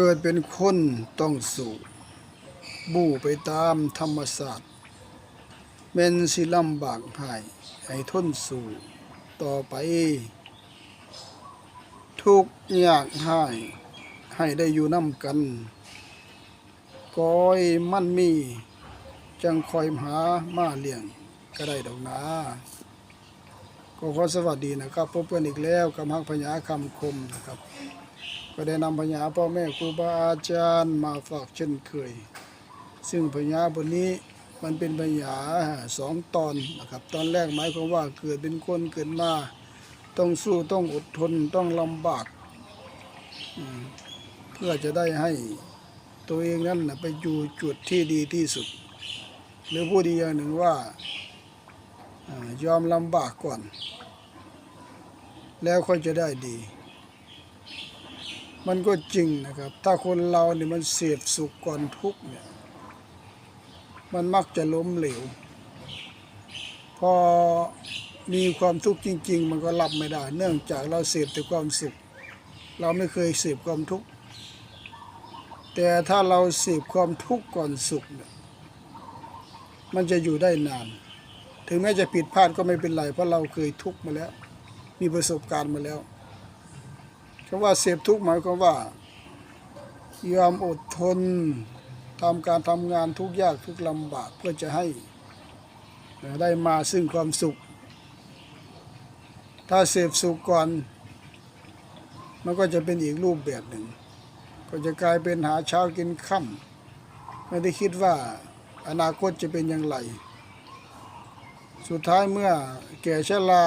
เกิดเป็นคนต้องสู่ บู้ไปตามธรรมศาสตร์แม่นสิลำบากหายให้ทนสู่ ต่อไป ทุกข์ยากหาย ให้ได้อยู่น้ำกันก้อยมันมี จังคอยหามาเลี้ยงก็ได้ดอกนะ ก็ขอสวัสดีนะครับพบกันอีกแล้วกับฮักพญาคำคมนะครับ ก็ได้นำพญาพ่อแม่ครูบาอาจารย์มาฝากเช่นเคย ซึ่งพญาบนนี้มันเป็นพญาสองตอนนะครับ ตอนแรกหมายความว่าเกิดเป็นคนเกิดมาต้องสู้ต้องอดทนต้องลำบาก เพื่อจะได้ให้ตัวเองนั้นนะไปอยู่จุดที่ดีที่สุด หรือพูดอีกอย่างหนึ่งว่า ยอมลำบากก่อน แล้วค่อยจะได้ดี มันก็จริงนะครับ ถ้าคนเราเนี่ยมันเสพสุขก่อนทุกเนี่ย มันมักจะล้มเหลว พอมีความทุกข์จริง ๆ มันก็รับไม่ได้ เนื่องจากเราเสพแต่ความสุข เราไม่เคยเสพความทุกข์ แต่ถ้าเราเสพความทุกข์ก่อนสุขเนี่ย มันจะอยู่ได้นาน ถึงแม้จะผิดพลาดก็ไม่เป็นไร เพราะเราเคยทุกข์มาแล้ว มีประสบการณ์มาแล้วคำว่าเสพทุกข์หมายความว่ายอมอดทนทำการทำงานทุกยากทุกลำบากเพื่อจะให้ได้มาซึ่งความสุข ถ้าเสพสุขก่อน มันก็จะเป็นอีกรูปแบบหนึ่ง ก็จะกลายเป็นหาเช้ากินค่ำไม่ได้คิดว่าอนาคตจะเป็นอย่างไร สุดท้ายเมื่อแก่ชรา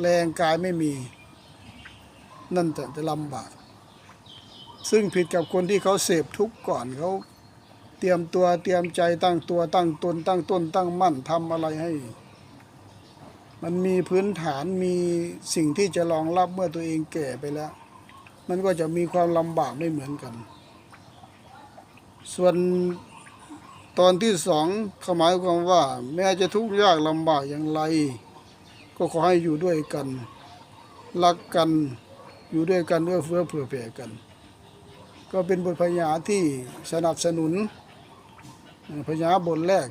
แรงกายไม่มี นั่นจะจะลำบาก ซึ่งผิดกับคนที่เขาเสพทุกข์ก่อนเขาเตรียมตัวเตรียมใจตั้งตัวตั้งตนตั้งต้นตั้งมั่นทำอะไรให้ มันมีพื้นฐานมีสิ่งที่จะรองรับเมื่อตัวเองแก่ไปแล้ว มันก็จะมีความลำบากไม่เหมือนกัน ส่วน ตอนที่สองขมายความว่า แม้จะทุกข์ยากลำบากอย่างไร ก็ขอให้อยู่ด้วยกัน รักกันอยู่ด้วยกันเอื้อเฟื้อเผื่อแผ่กัน ก็เป็นบทพญาที่สนับสนุนพญาบทแรก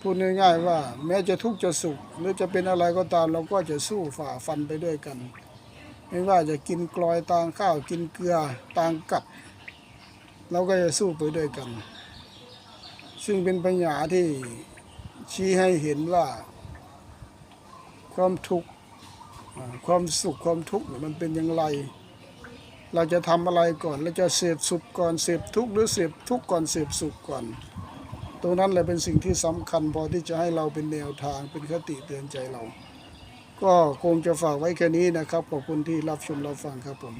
พูดง่ายๆว่า แม้จะทุกข์จะสุข หรือจะเป็นอะไรก็ตามเราก็จะสู้ฝ่าฟันไปด้วยกัน ไม่ว่าจะกินกลอยตางข้าวกินเกลือตางกับ เราก็จะสู้ไปด้วยกัน ซึ่งเป็นปัญญาที่ชี้ให้เห็นว่า ความทุกข์ความสุขความทุกข์มันเป็นอย่างไร เราจะทำอะไรก่อนเราจะเสพสุขก่อนเสพทุกข์หรือเสพทุกข์ก่อนเสพสุขก่อน ตรงนั้นแหละเป็นสิ่งที่สำคัญพอที่จะให้เราเป็นแนวทางเป็นคติเตือนใจเรา ก็คงจะฝากไว้แค่นี้นะครับขอบคุณที่รับชมรับฟังครับผม